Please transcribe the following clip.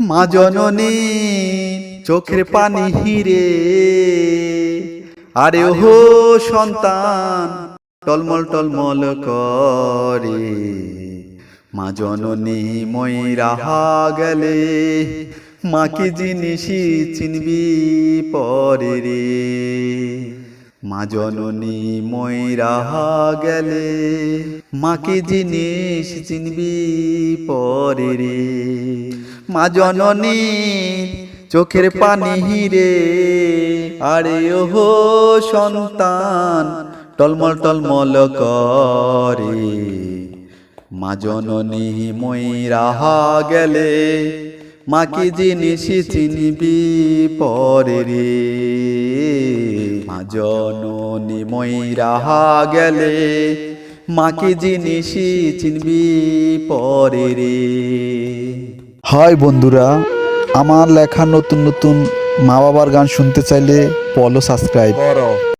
মা জননী চোখের পানি হিরে। আরে ওহো সন্তান টলমল টলমল করে। মা জননী মই রাহা গেলে মা কি জিনিস চিনবি পরে রে। মা জননী মই রাহা গেলে, মাকে জিনিস চিনবি পরে রে। মা জননী চোখের পানি হিরে, আরে ওহো সন্তান, টলমল টলমল করে। মা জননী মই রাহা গেলে, মাকে জিনিস চিনবি পরে রে। জননী মই রাহা গেলে মাকে জিনিসি জিনিস চিনবি পরে রে। হাই বন্ধুরা আমার লেখা নতুন নতুন মা বাবার গান শুনতে চাইলে পলো সাবস্ক্রাইব করো।